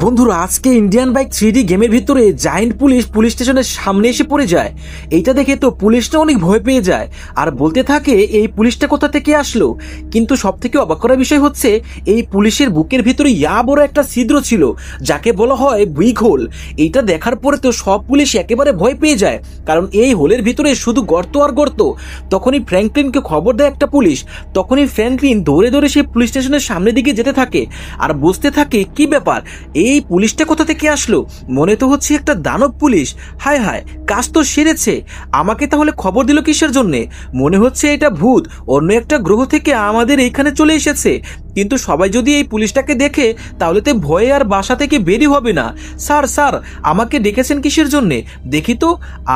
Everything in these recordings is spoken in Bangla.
বন্ধুরা, আজকে ইন্ডিয়ান বাইক থ্রি ডি গেমের ভিতরে জায়েন্ট পুলিশ পুলিশ স্টেশনের সামনে এসে পড়ে যায়। এইটা দেখে তো পুলিশটা অনেক ভয় পেয়ে যায়। আর বলতে থাকে, এই পুলিশটা কোথা থেকে আসলো? কিন্তু সব থেকে অবাক করার বিষয় হচ্ছে, এই পুলিশের বুকের ভিতরে ইয়া বড় একটা ছিদ্র ছিল, যাকে বলা হয় বুইক হোল এইটা দেখার পরে তো সব পুলিশ একেবারে ভয় পেয়ে যায়, কারণ এই হোলের ভিতরে শুধু গর্ত আর গর্ত। তখনই ফ্র্যাঙ্কলিনকে খবর দেয় একটা পুলিশ। তখনই ফ্র্যাঙ্কলিন দৌড়ে দৌড়ে সেই পুলিশ স্টেশনের সামনের দিকে যেতে থাকে। আর বুঝতে থাকে, কি ব্যাপার? এই পুলিশটা কোথা থেকে আসলো? মনে তো হচ্ছে একটা দানব পুলিশ। হায় হায়, কাজ তো সেরেছে। আমাকে তাহলে খবর দিল কিসের জন্যে? মনে হচ্ছে এটা ভূত। অন্য একটা গ্রহ থেকে আমাদের এইখানে চলে এসেছে। কিন্তু সবাই যদি এই পুলিশটাকে দেখে, তাহলে তো ভয়ে আর বাসা থেকে বেরি হবে না। স্যার স্যার, আমাকে ডেকেছেন কিসের জন্যে? দেখি তো।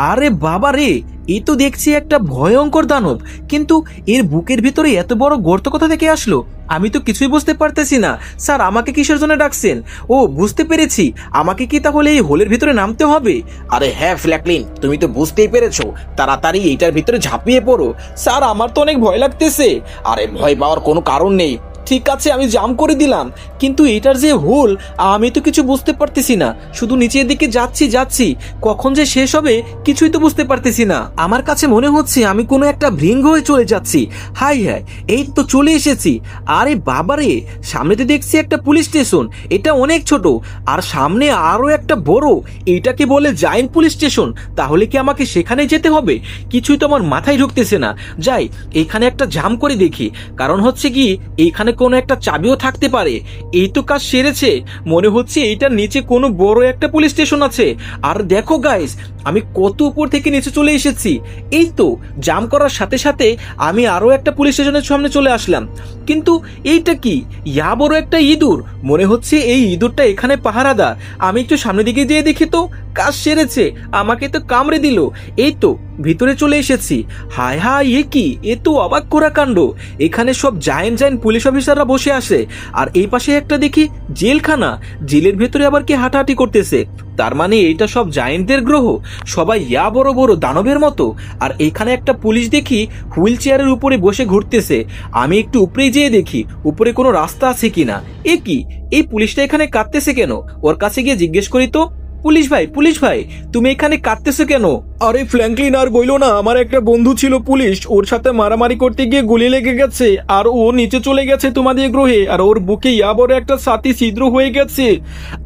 আরে বাবা রে এই তো দেখছি একটা ভয়ঙ্কর দানব, কিন্তু এর বুকের ভিতরে এত বড় গর্ত কোথা থেকে আসলো? আমি তো কিছুই বুঝতে পারতেছি না। স্যার, আমাকে কিসের জন্য ডাকছেন? ও, বুঝতে পেরেছি। আমাকে কি তাহলে এই হোলের ভিতরে নামতে হবে? আরে হ্যাঁ ফ্ল্যাকলিন, তুমি তো বুঝতেই পেরেছ। তাড়াতাড়ি এইটার ভিতরে ঝাঁপিয়ে পড়ো। স্যার, আমার তো অনেক ভয় লাগতেছে। আরে ভয় পাওয়ার কোনো কারণ নেই। ঠিক আছে, আমি জাম করে দিলাম। কিন্তু এটার যে হোল, আমি তো কিছু বুঝতে পারতেছি না। শুধু নিচের দিকে যাচ্ছি যাচ্ছি। কখন যে শেষ হবে, কিছুই তো বুঝতে পারতেছি না। আমার কাছে মনে হচ্ছে আমি কোনো একটা ভৃঙ্গ হয়ে চলে যাচ্ছি। হাই হাই, এই তো চলে এসেছি। আরে বাবারে, সামনে তো দেখছি একটা পুলিশ স্টেশন। এটা অনেক ছোট। আর সামনে আরও একটা বড়। এটাকে বলে জায়েন্ট পুলিশ স্টেশন। তাহলে কি আমাকে সেখানে যেতে হবে? কিছুই তো আমার মাথায় ঢুকতেছে না। যাই, এখানে একটা জাম করে দেখি। কারণ হচ্ছে কি এইখানে কোনো একটা চাবিও থাকতে পারে। এই তো কাজ সেরেছে। মনে হচ্ছে এইটার নিচে কোনো বড় একটা পুলিশ স্টেশন আছে। আর দেখো গাইস আমি কত উপর থেকে নিচে চলে এসেছি? এই তো, জাম করার সাথে সাথে আমি আরও একটা পুলিশ স্টেশনের সামনে চলে আসলাম। কিন্তু এইটা কি? ইয়া বড় একটা ইঁদুর। মনে হচ্ছে এই ইঁদুরটা এখানে পাহারাদার। আমি একটু সামনের দিকে যেয়ে দেখি তো, কাজ সেরেছে, আমাকে তো কামড়ে দিল। এই তো, ভিতরে চলে এসেছি। হায় হায়, এ কি? এ তো অবাক করা কাণ্ড। এখানে সব জায়েন্ট জায়েন্ট পুলিশ অফিসাররা বসে আসে। আর এই পাশে একটা দেখি, জেলখানা। জেলের ভেতরে আবার কি হাঁটাহাঁটি করতেছে। তার মানে এইটা সব জায়েন্টদের গ্রহ। সবাই ইয়া বড় বড় দানবের মতো। আর এখানে একটা পুলিশ দেখি হুইল চেয়ারের উপরে বসে ঘুরতেছে। আমি একটু উপরে যেয়ে দেখি, উপরে কোনো রাস্তা আছে কিনা। এ কি? এই পুলিশটা এখানে কাঁদতেছে কেন? ওর কাছে গিয়ে জিজ্ঞেস করি তো। পুলিশ ভাই পুলিশ ভাই তুমি এখানে কাঁদতেছো কেন? আরে ফ্র্যাঙ্কলিন আর বইলো না আমার একটা বন্ধু ছিল পুলিশ ওর সাথে মারামারি করতে গিয়ে গুলি লেগে গেছে আর ও নিচে চলে গেছে তোমাদের গ্রহে আর ওর বুকে বড় একটা সাথী ছিদ্র হয়ে গেছে।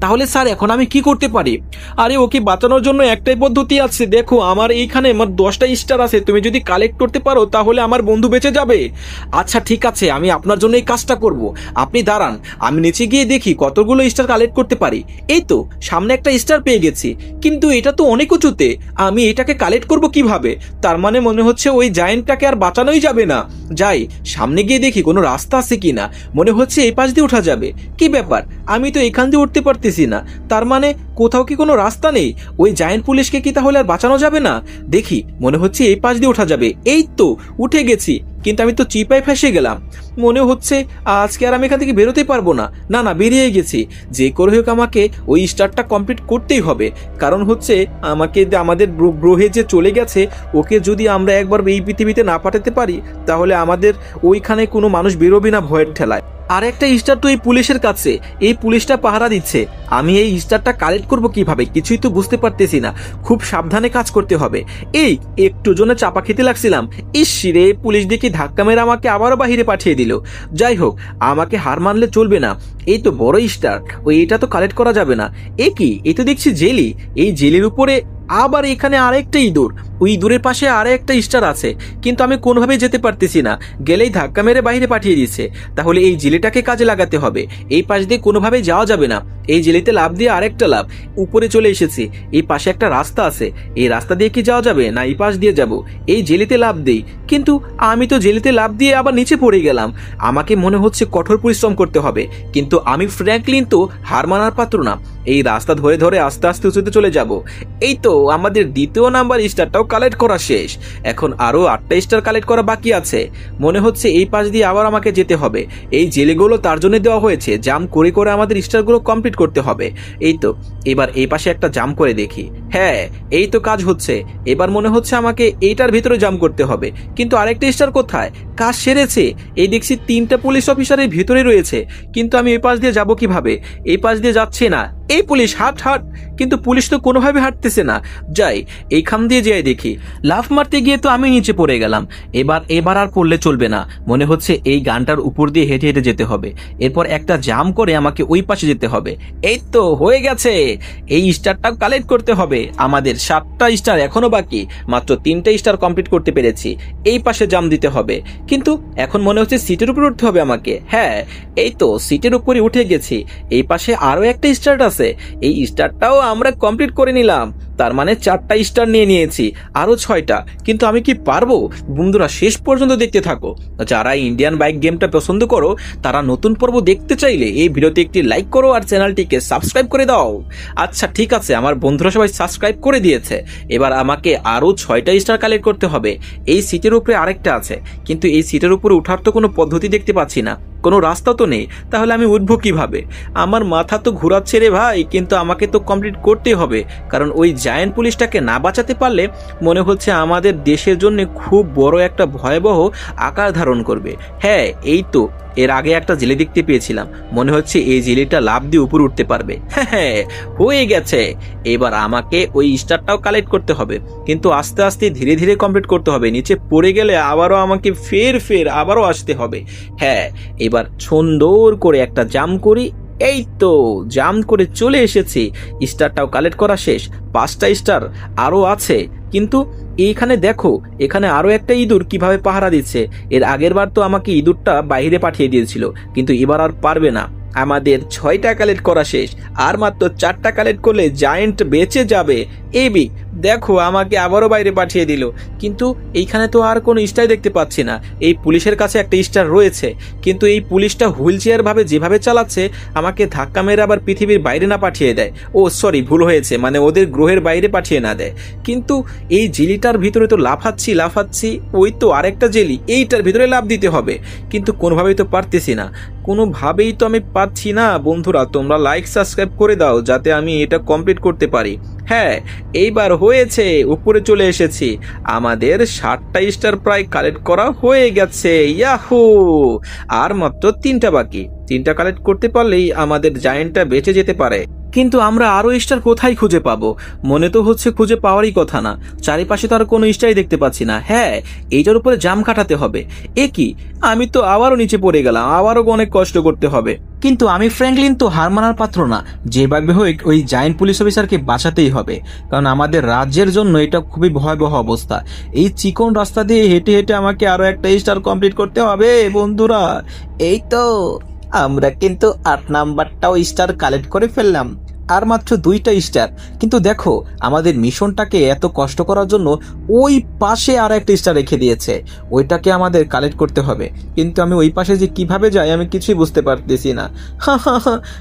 তাহলে স্যার এখন আমি কি করতে পারি? আরে ওকে বাঁচানোর জন্য একটাই পদ্ধতি আছে দেখো আমার এইখানে আমার দশটা স্টার আছে তুমি যদি কালেক্ট করতে পারো তাহলে আমার বন্ধু বেঁচে যাবে। আচ্ছা ঠিক আছে আমি আপনার জন্য এই কাজটা করব। আপনি দাঁড়ান আমি নিচে গিয়ে দেখি কতগুলো স্টার কালেক্ট করতে পারি। এই তো সামনে একটা স্টার পেয়ে গেছি। কিন্তু এটা তো অনেক উঁচুতে। আমি এটাকে কালেক্ট করব কীভাবে? তার মানে মনে হচ্ছে ওই জায়েন্টটাকে আর বাঁচানোই যাবে না। যাই, সামনে গিয়ে দেখি কোনো রাস্তা আছে কি না মনে হচ্ছে এই পাশ দিয়ে ওঠা যাবে। কি ব্যাপার? আমি তো এখান দিয়ে উঠতে পারতেছি না। তার মানে কোথাও কি কোনো রাস্তা নেই? ওই জায়েন্ট পুলিশকে কি তাহলে আর বাঁচানো যাবে না? দেখি, মনে হচ্ছে এই পাশ দিয়ে ওঠা যাবে। এই তো, উঠে গেছি, কিন্তু আমি তো চিপায় ফেসে গেলাম। মনে হচ্ছে আজকে আর আমি এখান থেকে বেরোতে পারব না। না না, বেরিয়ে গেছি। যে করে হোক আমাকে ওই স্টারটা কমপ্লিট করতেই হবে। কারণ হচ্ছে আমাকে আমাদের গ্রহে যে চলে গেছে, ওকে যদি আমরা একবার এই পৃথিবীতে না পাঠাতে পারি, তাহলে আমাদের ওইখানে কোনো মানুষ বেরোবে না ভয়ের ঠেলায়। আর একটা স্টার তো এই পুলিশের কাছে। এই পুলিশটা পাহারা দিচ্ছে। আমি এই স্টারটা কালেক্ট করব কীভাবে? কিছুই তো বুঝতে পারতেছি না। খুব সাবধানে কাজ করতে হবে। এই, একটু জন্য চাপা খেতে লাগছিলাম। ইস পুলিশ দেখি ধাক্কা মেরে আমাকে আবারও বাহিরে পাঠিয়ে দিল। যাই হোক, আমাকে হার মানলে চলবে না। এই তো বড় স্টার ওই, এটা তো কালেক্ট করা যাবে না। এ কি? এই তো দেখছি জেলি। এই জেলের উপরে আবার এখানে আরেকটা ইঁদুর। ওই ইঁদুরের পাশে আরে একটা স্টার আছে। কিন্তু আমি কোনোভাবেই যেতে পারতেছি না। গেলেই ধাক্কা মেরে বাইরে পাঠিয়ে দিচ্ছে তাহলে এই জিলেটাকে কাজে লাগাতে হবে। এই পাশ দিয়ে কোনোভাবেই যাওয়া যাবে না। এই জেলিতে লাভ দিয়ে আরেকটা লাভ। উপরে চলে এসেছি। এই পাশে একটা রাস্তা আছে। এই রাস্তা দিয়ে কি যাওয়া যাবে? না, এই পাশ দিয়ে যাব। এই জেলিতে লাভ দেই। কিন্তু আমি তো জেলিতে লাভ দিয়ে আবার নিচে পড়ে গেলাম। আমাকে মনে হচ্ছে কঠোর পরিশ্রম করতে হবে। কিন্তু আমি ফ্র্যাঙ্কলিন তো হার মানার পাত্র না। এই রাস্তা ধরে ধরে আস্তে আস্তে উঁচুতে চলে যাব। এই তো আমাদের দ্বিতীয় নাম্বার স্টারটাও কালেক্ট করা শেষ। এখন আরও আটটা স্টার কালেক্ট করা বাকি আছে। মনে হচ্ছে এই পাশ দিয়ে আবার আমাকে যেতে হবে। এই জেলেগুলো তার জন্য দেওয়া হয়েছে। জাম করে করে আমাদের স্টারগুলো কমপ্লিট করতে হবে। এই তো, এবার এই পাশে একটা জাম করে দেখি। হ্যাঁ এই তো কাজ হচ্ছে। এবার মনে হচ্ছে আমাকে এইটার ভিতরে জাম করতে হবে। কিন্তু আরেকটা স্টার কোথায়? কাজ সেরেছে। এই দেখছি তিনটা পুলিশ অফিসারের ভিতরে রয়েছে। কিন্তু আমি এই পাশ দিয়ে যাব কীভাবে? এই পাশ দিয়ে যাচ্ছে না। এই পুলিশ, হাট হাট। কিন্তু পুলিশ তো কোনোভাবে হাঁটতেছে না। যাই, এইখান দিয়ে যাই দেখি। লাফ মারতে গিয়ে তো আমি নিচে পড়ে গেলাম। এবার এবার আর পড়লে চলবে না। মনে হচ্ছে এই গানটার উপর দিয়ে হেঁটে হেঁটে যেতে হবে। এরপর একটা জাম করে আমাকে ওই পাশে যেতে হবে। এই তো হয়ে গেছে। এই স্টারটাও কালেক্ট করতে হবে। আমাদের সাতটা স্টার এখনও বাকি। মাত্র তিনটা স্টার কমপ্লিট করতে পেরেছি। এই পাশে জাম দিতে হবে। কিন্তু এখন মনে হচ্ছে সিটের উপরে উঠতে হবে আমাকে। হ্যাঁ এই তো, সিটের উপরে উঠে গেছি। এই পাশে আরও একটা স্টার্ট আছে। এই স্টারটাও আমরা কমপ্লিট করে নিলাম। তার মানে চারটা স্টার নিয়ে নিয়েছি, আরও ছয়টা। কিন্তু আমি কি পারব? বন্ধুরা, শেষ পর্যন্ত দেখতে থাকো। যারা ইন্ডিয়ান বাইক গেমটা পছন্দ করো, তারা নতুন পর্ব দেখতে চাইলে এই ভিডিওতে একটি লাইক করো আর চ্যানেলটিকে সাবস্ক্রাইব করে দাও। আচ্ছা ঠিক আছে, আমার বন্ধুরা সবাই সাবস্ক্রাইব করে দিয়েছে। এবার আমাকে আরও ছয়টা স্টার কালেক্ট করতে হবে। এই সিটের উপরে আরেকটা আছে। কিন্তু এই সিটের উপরে উঠার তো কোনো পদ্ধতি দেখতে পাচ্ছি না। কোনো রাস্তা তো নেই, তাহলে আমি উঠবো কীভাবে? আমার মাথা তো ঘোরাচ্ছে রে ভাই, কিন্তু আমাকে তো কমপ্লিট করতেই হবে। কারণ ওই জায়ান্ট পুলিশটাকে না বাঁচাতে পারলে মনে হচ্ছে আমাদের দেশের জন্য খুব বড় একটা ভয়াবহ আকার ধারণ করবে। হ্যাঁ এই তো, এর আগে একটা জেলে দেখতে পেয়েছিলাম। মনে হচ্ছে এই জেলেটা লাভ দিয়ে উপরে উঠতে পারবে। হ্যাঁ হ্যাঁ হয়ে গেছে। এবার আমাকে ওই স্টারটাও কালেক্ট করতে হবে। কিন্তু আস্তে আস্তে ধীরে ধীরে কমপ্লিট করতে হবে। নিচে পড়ে গেলে আবারও আমাকে ফের ফের আবারও আসতে হবে। হ্যাঁ এবার সুন্দর করে একটা জাম করি। এই তো, জাম করে চলে এসেছি। স্টারটাও কালেক্ট করা শেষ। পাঁচটা স্টার আরও আছে। কিন্তু এইখানে দেখো, এখানে আরও একটা ইঁদুর কীভাবে পাহারা দিচ্ছে। এর আগের বার তো আমাকে ইঁদুরটা বাইরে পাঠিয়ে দিয়েছিল, কিন্তু এবার আর পারবে না। আমাদের ছয়টা কালেক্ট করা শেষ। আর মাত্র চারটা কালেক্ট করলে জায়েন্ট বেঁচে যাবে। এবি দেখো, আমাকে আবারও বাইরে পাঠিয়ে দিল। কিন্তু এইখানে তো আর কোনো স্টার দেখতে পাচ্ছি না। এই পুলিশের কাছে একটা স্টার রয়েছে। কিন্তু এই পুলিশটা হুইল চেয়ার ভাবে যেভাবে চালাচ্ছে, আমাকে ধাক্কা মেরে আবার পৃথিবীর বাইরে না পাঠিয়ে দেয়। ও, সরি, ভুল হয়েছে। মানে ওদের গ্রহের বাইরে পাঠিয়ে না দেয়। কিন্তু এই জেলিটার ভিতরে তো লাফাচ্ছি লাফাচ্ছি, ওই তো আরেকটা জেলি। এইটার ভিতরে লাভ দিতে হবে। কিন্তু কোনোভাবেই তো পারতেছি না। কোনোভাবেই তো আমি পাচ্ছি না। বন্ধুরা, তোমরা লাইক সাবস্ক্রাইব করে দাও, যাতে আমি এটা কমপ্লিট করতে পারি। হ্যাঁ এইবার হয়েছে, উপরে চলে এসেছি। আমাদের ষাটটা স্টার প্রায় কালেক্ট করা হয়ে গেছে, ইয়াহু! আর মাত্র তিনটা বাকি। তিনটা কালেক্ট করতে পারলেই আমাদের জায়েন্টটা বেঁচে যেতে পারে। কিন্তু আমরা আরও স্টার কোথায় খুঁজে পাবো? মনে তো হচ্ছে খুঁজে পাওয়ারই কথা না। চারিপাশে তো আর কোনো স্টারই দেখতে পাচ্ছি না। হ্যাঁ এইটার উপরে জাম কাটাতে হবে। এ কি? আমি তো আবারও নিচে পড়ে গেলাম। আবারও অনেক কষ্ট করতে হবে। কিন্তু আমি ফ্র্যাঙ্কলিন তো হার মানার পাত্র না। যেভাবে হোক, ওই জায়েন্ট পুলিশ অফিসারকে বাঁচাতেই হবে। কারণ আমাদের রাজ্যের জন্য এটা খুবই ভয়াবহ অবস্থা। এই চিকন রাস্তা দিয়ে হেঁটে হেঁটে আমাকে আরও একটা স্টার কমপ্লিট করতে হবে, বন্ধুরা। এই তো, আমরা কিন্তু আট নাম্বারটাও স্টার কালেক্ট করে ফেললাম। আর মাত্র দুইটা স্টার। কিন্তু দেখো, আমাদের মিশনটাকে এত কষ্ট করার জন্য ওই পাশে আর একটা স্টার রেখে দিয়েছে। ওইটাকে আমাদের কালেক্ট করতে হবে। কিন্তু আমি ওই পাশে যে কীভাবে যাই, আমি কিছুই বুঝতে পারতেছি না।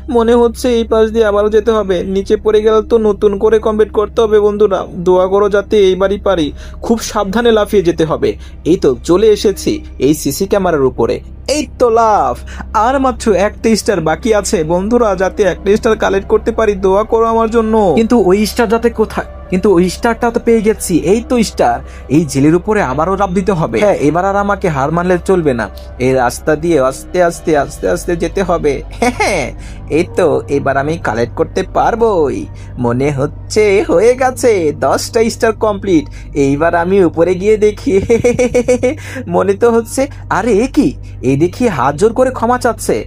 মনে হচ্ছে এই পাশ দিয়ে আবারও যেতে হবে। নিচে পড়ে গেলে তো নতুন করে কমপ্লিট করতে হবে বন্ধুরা। দোয়া করো যাতে এইবারই পারি। খুব সাবধানে লাফিয়ে যেতে হবে। এই তো চলে এসেছি এই সিসি ক্যামেরার উপরে। এই তো লাভ আর মাত্র একটা স্টার বাকি আছে বন্ধুরা, যাতে একটা স্টার কালেক্ট করতে পারি। দোয়া করো আমার জন্য। কিন্তু ওই স্টার যাতে কোথায়? কিন্তু ওই স্টারটা তো পেয়ে গেছি। এই তো স্টার। এই জেলের উপরে আমারও রাব দিতে হবে। হ্যাঁ এবার আর আমাকে হার মানলে চলবে না। এই রাস্তা দিয়ে আস্তে আস্তে আস্তে আস্তে যেতে হবে। হ্যাঁ এই তো এবার আমি কালেক্ট করতে পারবোই। মনে হচ্ছে হয়ে গেছে দশটা স্টার কমপ্লিট এইবার আমি উপরে গিয়ে দেখি মনে তো হচ্ছে। আরে এ কি? এই দেখি হাত জোর করে ক্ষমা চাচ্ছে।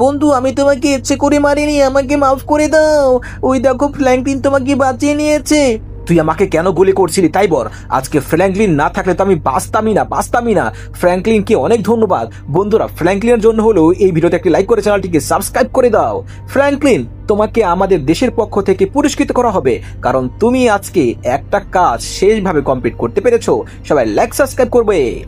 বন্ধু আমি তোমাকে ইচ্ছে করে মারিনি আমাকে মাফ করে দাও। ওই দেখো ফ্ল্যাঙ্কলিন তোমাকে বাঁচিয়ে নিয়েছে। তুই আমাকে কেন গুলি করছিলি তাই বল। আজকে ফ্র্যাঙ্কলিন না থাকলে তো আমি বাঁচতামই না বাঁচতামই না। ফ্র্যাঙ্কলিনকে অনেক ধন্যবাদ। বন্ধুরা, ফ্র্যাঙ্কলিনের জন্য হলেও এই ভিডিওতে একটি লাইক করে চ্যানেলটিকে সাবস্ক্রাইব করে দাও। ফ্র্যাঙ্কলিন, তোমাকে আমাদের দেশের পক্ষ থেকে পুরস্কৃত করা হবে। কারণ তুমি আজকে একটা কাজ শেষভাবে কমপ্লিট করতে পেরেছ। সবাই লাইক সাবস্ক্রাইব করবে।